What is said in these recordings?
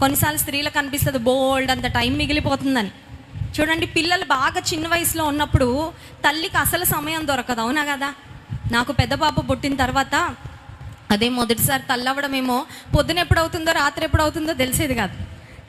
కొన్నిసార్లు స్త్రీలకు అనిపిస్తుంది బోల్డ్ అంత టైం మిగిలిపోతుందని. చూడండి పిల్లలు బాగా చిన్న వయసులో ఉన్నప్పుడు తల్లికి అసలు సమయం దొరకదు అవునా కదా? నాకు పెద్ద పాప పుట్టిన తర్వాత అదే మొదటిసారి తల్లవడమేమో పొద్దున ఎప్పుడు అవుతుందో రాత్రి ఎప్పుడు అవుతుందో తెలిసేది కాదు.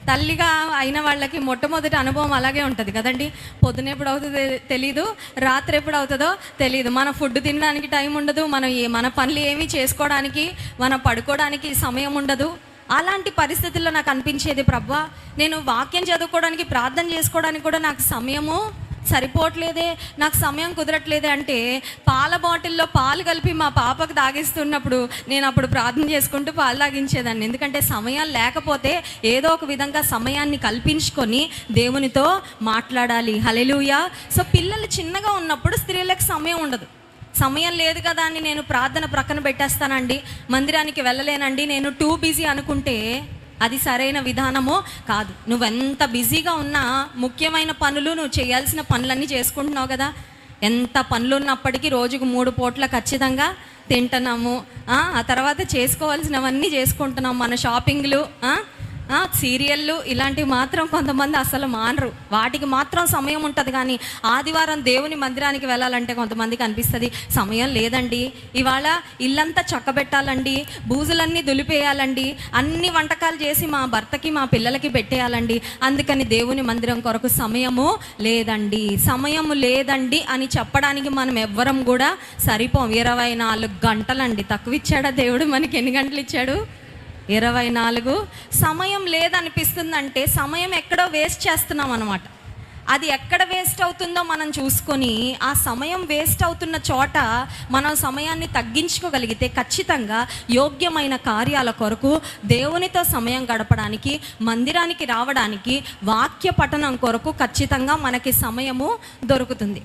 తల్లిగా అయిన వాళ్ళకి మొట్టమొదటి అనుభవం అలాగే ఉంటుంది కదండి. పొద్దున ఎప్పుడు అవుతుందో తెలీదు రాత్రి ఎప్పుడు అవుతుందో తెలియదు మన ఫుడ్ తినడానికి టైం ఉండదు మనం ఏ- మన పనులు ఏమీ చేసుకోవడానికి మనం పడుకోవడానికి సమయం ఉండదు. అలాంటి పరిస్థితుల్లో నాకు అనిపించేది ప్రభా నేను వాక్యం చదువుకోవడానికి ప్రార్థన చేసుకోవడానికి కూడా నాకు సమయము సరిపోవట్లేదే నాకు సమయం కుదరట్లేదే. అంటే పాల బాటిల్లో పాలు కలిపి మా పాపకు తాగిస్తున్నప్పుడు నేను అప్పుడు ప్రార్థన చేసుకుంటూ పాలు తాగించేదాన్ని. ఎందుకంటే సమయం లేకపోతే ఏదో ఒక విధంగా సమయాన్ని కల్పించుకొని దేవునితో మాట్లాడాలి. హలెలుయా సో పిల్లలు చిన్నగా ఉన్నప్పుడు స్త్రీలకు సమయం ఉండదు. సమయం లేదు కదా అని నేను ప్రార్థన ప్రక్కన పెట్టేస్తానండి. మందిరానికి వెళ్ళలేనండి. నేను టూ బిజీ అనుకుంటే అది సరైన విధానమో కాదు. నువ్వెంత బిజీగా ఉన్నా ముఖ్యమైన పనులు నువ్వు చేయాల్సిన పనులన్నీ చేసుకుంటున్నావు కదా. ఎంత పనులు ఉన్నప్పటికీ రోజుకు మూడు పూట్ల ఖచ్చితంగా తింటున్నాము. ఆ తర్వాత చేసుకోవాల్సినవన్నీ చేసుకుంటున్నాం మన షాపింగ్లు ఆ, సీరియళ్ళు ఇలాంటివి మాత్రం కొంతమంది అసలు మానరు. వాటికి మాత్రం సమయం ఉంటుంది కానీ ఆదివారం దేవుని మందిరానికి వెళ్ళాలంటే కొంతమందికి అనిపిస్తుంది సమయం లేదండి. ఇవాళ ఇల్లంతా చక్కబెట్టాలండి బూజులన్నీ దులిపేయాలండి అన్ని వంటకాలు చేసి మా భర్తకి మా పిల్లలకి పెట్టేయాలండి. అందుకని దేవుని మందిరం కొరకు సమయము లేదండి. సమయము లేదండి అని చెప్పడానికి మనం ఎవ్వరం కూడా సరిపోం. ఇరవై నాలుగు గంటలండి. తక్కువ ఇచ్చాడా దేవుడు? మనకి ఎన్ని గంటలు ఇచ్చాడు ఇరవై నాలుగు సమయం లేదనిపిస్తుందంటే సమయం ఎక్కడో వేస్ట్ చేస్తున్నాం అనమాట అది ఎక్కడ వేస్ట్ అవుతుందో మనం చూసుకొని ఆ సమయం వేస్ట్ అవుతున్న చోట మనం సమయాన్ని తగ్గించుకోగలిగితే ఖచ్చితంగా యోగ్యమైన కార్యాల కొరకు దేవునితో సమయం గడపడానికి మందిరానికి రావడానికి వాక్య పఠనం కొరకు ఖచ్చితంగా మనకి సమయము దొరుకుతుంది.